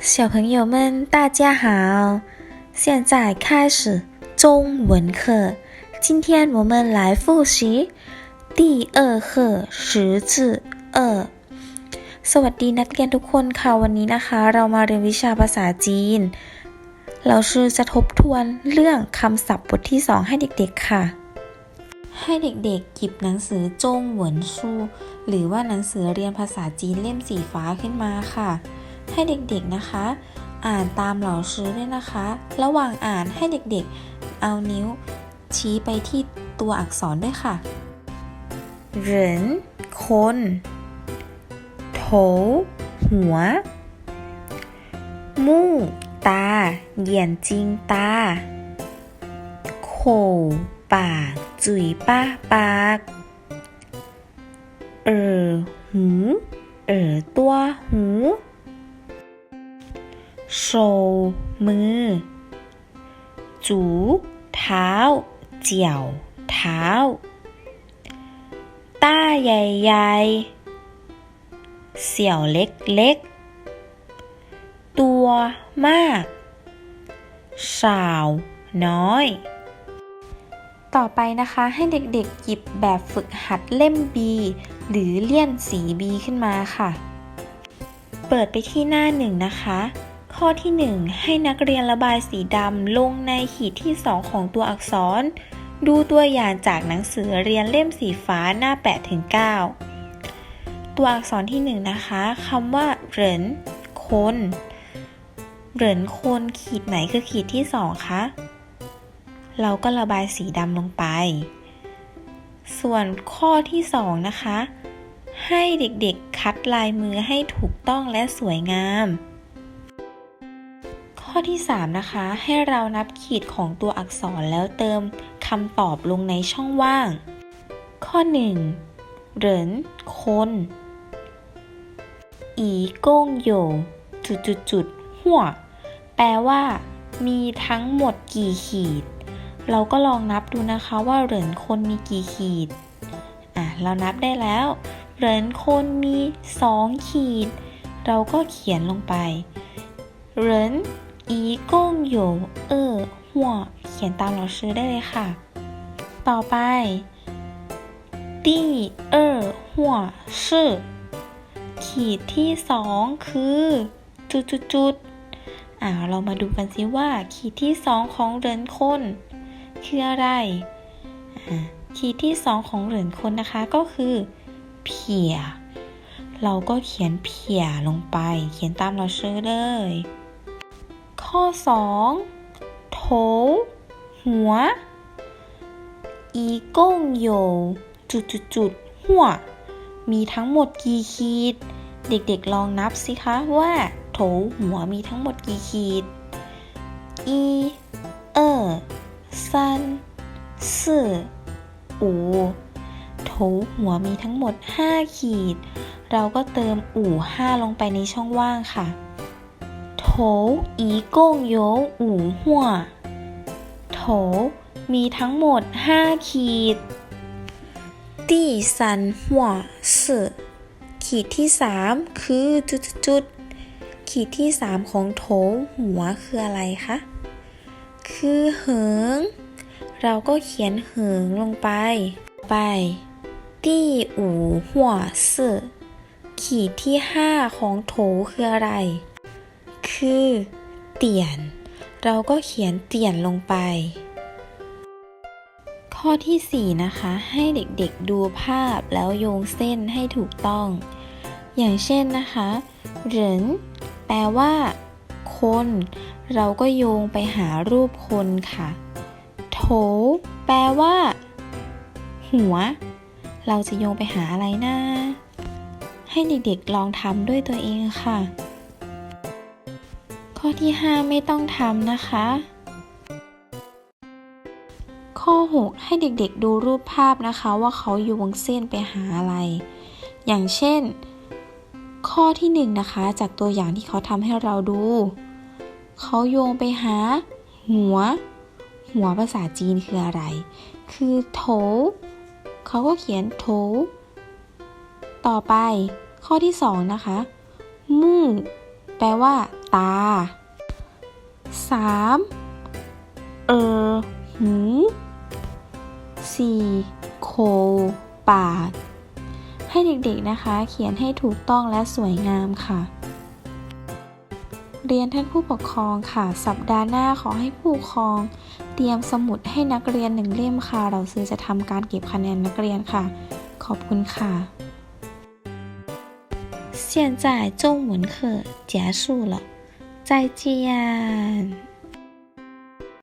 小朋友们，大家好！现在开始中文课。今天我们来复习第二课识字二。สวัสดีนักเรียนทุกคนค่ะวันนี้นะคะ เรามาเรียนวิชาภาษาจีน เราชื่อจะทบทวนเรื่องคำศัพท์บทที่สองให้เด็กๆค่ะ ให้เด็กๆหยิบหนังสือจงเหวินชูหรือว่าหนังสือเรียนภาษาจีนเล่มสีฟ้าขึ้นมาค่ะ ให้เด็กๆนะคะ อ่านตามเหล่าซื้อด้วยนะคะ ระหว่างอ่านให้เด็กๆ เอานิ้ว ชี้ไปที่ตัวอักษรด้วยค่ะเหรินคนโถหัว มู่ ตา เหยียนจิงตาโขปากจุยป้าปากเออหูเออตัวหู โชมือ จูเท้า เจียว เท้า ต้าใหญ่ๆ เสี่ยวเล็กๆ ตัวมากสาวน้อย ต่อไปนะคะให้เด็กๆ หยิบแบบฝึกหัดเล่ม B หรือเลี่ยนสี B ขึ้นมาค่ะ เปิดไปที่หน้าหนึ่งนะคะ ข้อที่ 1 ให้นักเรียนระบายสีดำลงในขีดที่ 2 ของตัวอักษร ดูตัวอย่างจากหนังสือเรียนเล่มสีฟ้าหน้า 8 ถึง 9 ตัวอักษรที่ 1 นะคะคำว่าเหรินคนเหรินคนขีดไหนคือขีดที่ 2 คะ เราก็ระบายสีดำลงไป ส่วนข้อที่ 2 นะคะ ให้เด็กๆคัดลายมือให้ถูกต้องและสวยงาม อที่ 3 นะคะ ให้เรานับขีดของตัวอักษรแล้วเติมคำตอบลงในช่องว่าง ข้อ 1 เหรินคนอีกงโยจุดจุดจุดหัว แปลว่า มีทั้งหมดกี่ขีด เราก็ลองนับดูนะคะว่าเหรินคนมีกี่ขีด อะ เรานับได้แล้ว เหรินคนมีสองขีด เราก็เขียนลงไปเหริน อีกงโยเออหัวเขียนตามเราชื่อได้เลยค่ะ ต่อไป第二หัวชื่อขีดที่สองคือจุดจุดจุดอ่าเรามาดูกันสิว่าขีดที่สองของเหรินคนคืออะไร ขีดที่สองของเหรินคนนะคะก็คือเพีย เราก็เขียนเพียลงไป เขียนตามเราชื่อเลย ข้อสองโถหัวอีกงโยจุดจุดจุดหัว มีทั้งหมดกี่ขีด เด็กๆลองนับสิคะว่าโถหัวมีทั้งหมดกี่ขีดอีเออซันสี่อูโถหัวมีทั้งหมด 5 ขีด เราก็เติมอู่5ลงไปในช่องว่างค่ะ โถอีกงโยหูหัวโถมีทั้งหมด5ขีด第三หัวสี่ขีดที่3คือจุดจุดๆขีดที่3ของโถหัวคืออะไรคะ คือเหิง เราก็เขียนเหิงลงไป ไปที่อูหัวสี่ขีดที่5ของโถคืออะไร คือ เตียน เราก็เขียนเตียนลงไป ข้อที่ 4 นะคะ ให้เด็กๆดูภาพแล้วโยงเส้นให้ถูกต้อง อย่างเช่นนะคะเหรินแปลว่า คน เราก็โยงไปหารูปคนค่ะ โถ แปลว่า หัว เราจะโยงไปหาอะไรนะให้เด็กๆลองทำด้วยตัวเองค่ะ ข้อที่ 5 ไม่ต้องทำนะคะ ข้อ 6 ให้เด็กๆดูรูปภาพนะคะ ว่าเขาโยงเส้นไปหาอะไร อย่างเช่น ข้อที่ 1 นะคะ จากตัวอย่างที่เขาทำให้เราดู เขาโยงไปหา หัว หัวภาษาจีนคืออะไร คือโถเขาก็เขียนโถต่อไป ข้อที่ 2 นะคะ มู่ แปลว่า ตา 3. เออหู 4. โค ปาก ให้เด็กๆนะคะ เขียนให้ถูกต้องและสวยงามค่ะ เรียนท่านผู้ปกครองค่ะ สัปดาห์หน้าขอให้ผู้ปกครอง เตรียมสมุดให้นักเรียนหนึ่งเล่มค่ะ เราซื้อจะทำการเก็บคะแนนนักเรียนค่ะ ขอบคุณค่ะ现在中文课结束了， 再见。